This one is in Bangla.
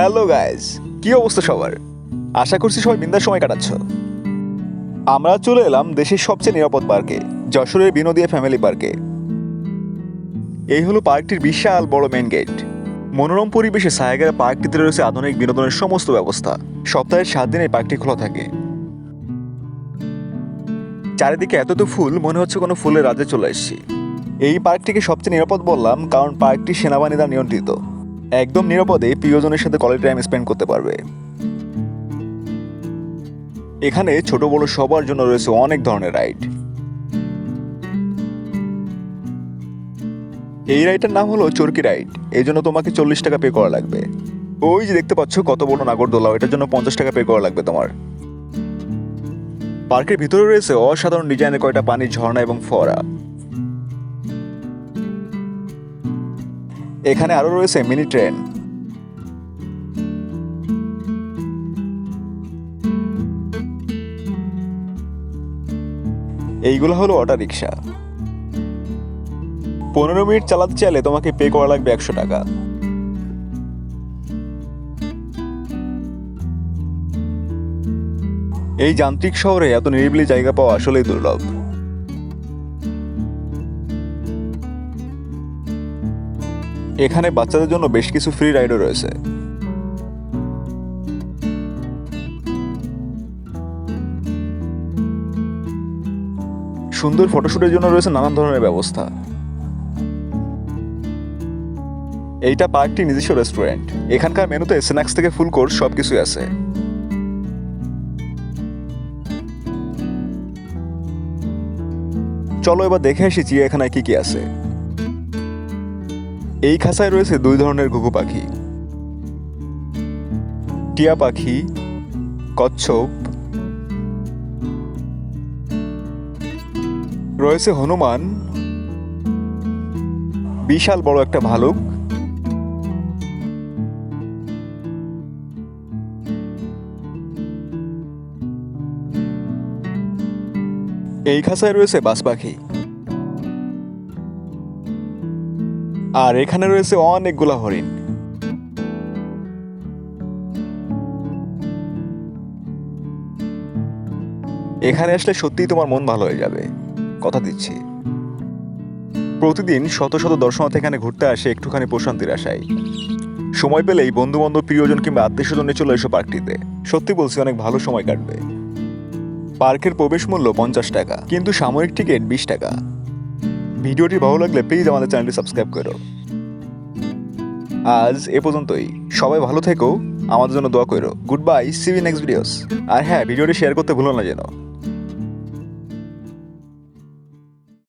হ্যালো গাইজ কি অবস্থা সবার? আশা করছি সবাই বিন্দার সময় কাটাচ্ছ। আমরা চলে এলাম দেশের সবচেয়ে নিরাপদ পার্কে, যশোরের বিনোদিয়া ফ্যামিলি পার্কে। এই হলো পার্কটির বিশাল বড় মেন গেট মনোরম পরিবেশে সায়াগার পার্কটিতে রয়েছে আধুনিক বিনোদনের সমস্ত ব্যবস্থা। সপ্তাহের সাত দিন এই পার্কটি খোলা থাকে। চারিদিকে এত তো ফুল, মনে হচ্ছে কোনো ফুলের রাজ্যে চলে এসেছি। এই পার্কটিকে সবচেয়ে নিরাপদ বললাম কারণ পার্কটি সেনাবাহিনী দ্বারা নিয়ন্ত্রিত। একদম নিরাপদে প্রিয়জনের সাথে কলেজ টাইম স্পেন্ড করতে পারবে। এখানে ছোট বড় সবার জন্য রয়েছে অনেক ধরনের রাইড এই রাইডটার নাম হলো চরকি রাইড এই জন্য তোমাকে চল্লিশ টাকা পে করা লাগবে। ওই যে দেখতে পাচ্ছ কত বড় নাগরদোলা এটার জন্য পঞ্চাশ টাকা পে করা লাগবে তোমার। পার্কের ভিতরে রয়েছে অসাধারণ ডিজাইনের কয়টা পানির ঝর্ণা এবং ফোয়ারা। এখানে আরও রয়েছে মিনি ট্রেন। এইগুলো হলো অটো রিক্সা পনেরো মিনিট চালাতে চাইলে তোমাকে পে করা লাগবে একশো টাকা। এই যান্ত্রিক শহরে এত নিরিবিলি জায়গা পাওয়া আসলেই দুর্লভ। এখানে বাচ্চাদের জন্য বেশ কিছু ফ্রি রাইডও রয়েছে। সুন্দর ফটোশুটের জন্য রয়েছে নানান ধরনের ব্যবস্থা। এইটা পার্কটি নিজস্ব রেস্টুরেন্ট এখানকার মেনুতে স্ন্যাক্স থেকে ফুল কোর্স সবকিছুই আছে। চলো এবার দেখে আসি চিড়িয়াখানায় কি কি আছে। এই খাঁচায় রয়েছে দুই ধরনের ঘুঘু পাখি। টিয়া পাখি, কচ্ছপ। রয়েছে হনুমান। বিশাল বড় একটা ভালুক। এই খাঁচায় রয়েছে বাস পাখি। আর এখানে রয়েছে অনেকগুলা হরিণ। এখানে আসলে সত্যিই তোমার মন ভালো হয়ে যাবে, কথা দিচ্ছি। প্রতিদিন শত শত দর্শনার্থী এখানে ঘুরতে আসে একটুখানি প্রশান্তির আশায়। সময় পেলেই বন্ধু বান্ধব প্রিয়জন কিংবা আত্মীয় স্বজন চলে এসো পার্কটিতে। সত্যি বলছি, অনেক ভালো সময় কাটবে। পার্কের প্রবেশ মূল্য পঞ্চাশ টাকা, কিন্তু সাময়িক টিকিট বিশ টাকা। ভিডিওটি ভালো লাগলে প্লিজ আমাদের চ্যানেলটি সাবস্ক্রাইব করো। আজ এ পর্যন্তই। সবাই ভালো থেকো, আমাদের জন্য দোয়া করো। Good bye see you next videos আর হ্যাঁ ভিডিওটি শেয়ার করতে ভুলো না যেন।